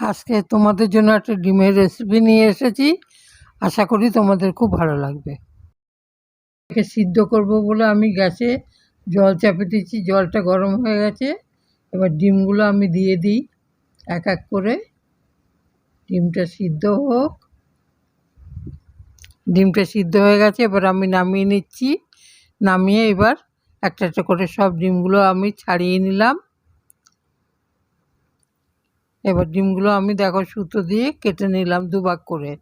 আজকে তোমাদের জন্য একটা ডিমের রেসিপি নিয়ে এসেছি। আশা করি তোমাদের খুব ভালো লাগবে। একে সিদ্ধ করব বলে আমি গ্যাসে জল চাপে দিচ্ছি জলটা গরম হয়ে গেছে। এবার ডিমগুলো আমি দিয়ে দিই এক এক করে। ডিমটা সিদ্ধ হোক। ডিমটা সিদ্ধ হয়ে গেছে। এবার আমি নামিয়ে নিচ্ছি। নামিয়ে এবার একটা একটা করে সব ডিমগুলো আমি ছাড়িয়ে নিলাম। এবার ডিমগুলো আমি দেখো সুতো দিয়ে কেটে নিলাম দুভাগ করে।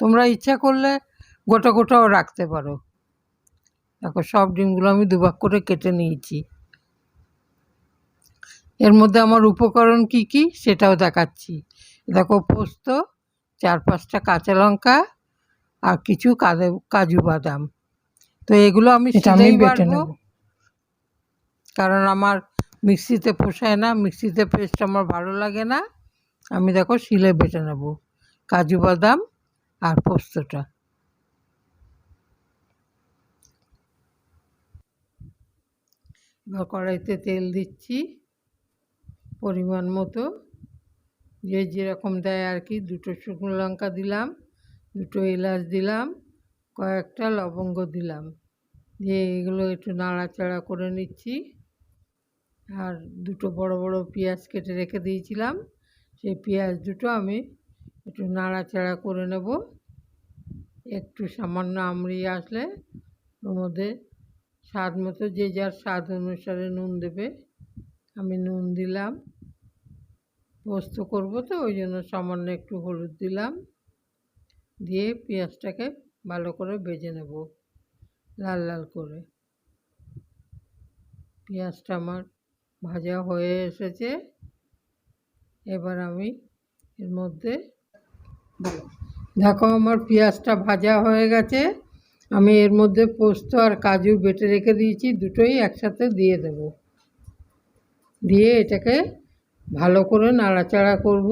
তোমরা ইচ্ছা করলে গোটা গোটাও রাখতে পারো। দেখো সব ডিমগুলো আমি দুভাগ করে কেটে নিয়েছি। এর মধ্যে আমার উপকরণ কি কি সেটাও দেখাচ্ছি। দেখো পোস্ত চার পাঁচটা কাঁচা লঙ্কা আর কিছু কাজু কাজু বাদাম। তো এগুলো আমি কারণ আমার মিক্সিতে পোষায় না মিক্সিতে পেস্ট আমার ভালো লাগে না। আমি দেখো শিলে বেটে নেব। কাজু বাদাম আর পোস্তটা। এবার কড়াইতে তেল দিচ্ছি পরিমাণ মতো। যে যেরকম দেয় আর কি, দুটো শুকনো লঙ্কা দিলাম, দুটো এলাচ দিলাম, কয়েকটা লবঙ্গ দিলাম। দিয়ে এগুলো একটু নাড়াচাড়া করে নিচ্ছি। আর দুটো বড় বড় পেঁয়াজ কেটে রেখে দিয়েছিলাম। সেই পেঁয়াজ দুটো আমি একটু নাড়াচাড়া করে নেব। একটু সামান্য আমড়িয়ে আসলে ওর মধ্যে স্বাদ মতো যে যার স্বাদ অনুসারে নুন দেবে। আমি নুন দিলাম। পোস্ত করব তো, ওই জন্য সামান্য একটু হলুদ দিলাম। দিয়ে পেঁয়াজটাকে ভালো করে ভেজে নেব লাল লাল করে। পেঁয়াজটা আমার ভাজা হয়ে এসেছে। এবার আমি এর মধ্যে দেখো আমার পেঁয়াজটা ভাজা হয়ে গেছে। আমি এর মধ্যে পোস্ত আর কাজু বেটে রেখে দিয়েছি। দুটোই একসাথে দিয়ে দেব। দিয়ে এটাকে ভালো করে নাড়াচাড়া করব।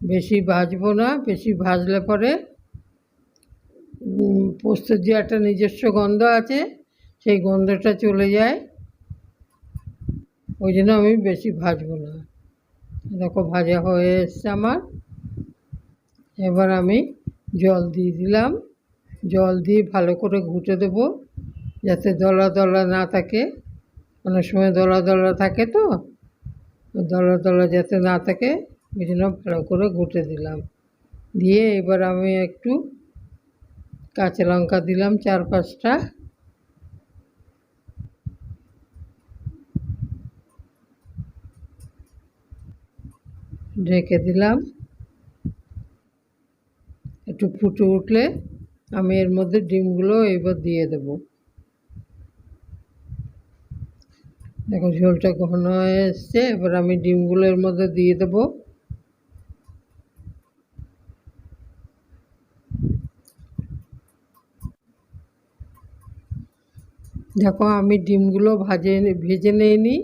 বেশি ভাজবো না, বেশি ভাজলে পরে পোস্তের যে একটা নিজস্ব গন্ধ আছে, সেই গন্ধটা চলে যায়। ওই জন্য আমি বেশি ভাজবো না। দেখো ভাজা হয়ে এসছে আমার। এবার আমি জল দিয়ে দিলাম। জল দিয়ে ভালো করে ঘুটে দেবো যাতে দলা দলা না থাকে। অনেক সময় দলা দলা থাকে তো, দলা দলা যাতে না থাকে, ওই জন্য ভালো করে ঘুটে দিলাম। দিয়ে এবার আমি একটু কাঁচা লঙ্কা দিলাম চার পাঁচটা। ঢেকে দিলাম। একটু ফুটে উঠলে আমি এর মধ্যে ডিমগুলো এবার দিয়ে দেব। দেখো ঝোলটা ঘন হয়ে এসছে, এবার আমি ডিমগুলো এর মধ্যে দিয়ে দেব। দেখো আমি ডিমগুলো ভাজে, ভেজে নিইনি।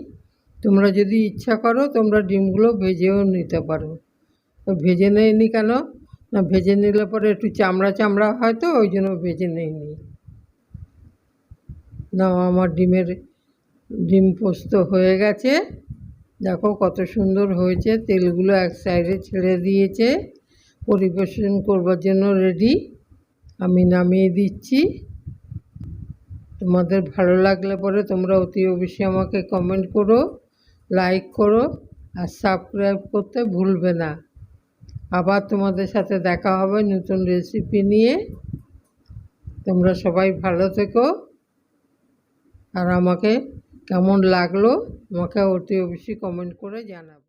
তোমরা যদি ইচ্ছা করো, তোমরা ডিমগুলো ভেজেও নিতে পারো। ভেজে নেয়নি কেন? না, ভেজে নিলে পরে একটু চামড়া চামড়া হয় তো, ওই জন্য ভেজে নেয়নি। না, আমার ডিমের, ডিম পোস্ত হয়ে গেছে। দেখো কত সুন্দর হয়েছে, তেলগুলো এক সাইডে ছেড়ে দিয়েছে। পরিবেশন করবার জন্য রেডি। আমি নামিয়ে দিচ্ছি। তোমাদের ভালো লাগলে পরে তোমরা অতি অবশ্যই আমাকে কমেন্ট করো। লাইক করো আর সাবস্ক্রাইব করতে ভুলবে না। আবার তোমাদের সাথে দেখা হবে নতুন রেসিপি নিয়ে। তোমরা সবাই ভালো থেকো। আর আমাকে কেমন লাগল, আমাকে অতি অবশ্যই কমেন্ট করে জানাবে।